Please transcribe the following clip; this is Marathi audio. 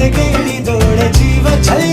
गेली दोड जीव छळी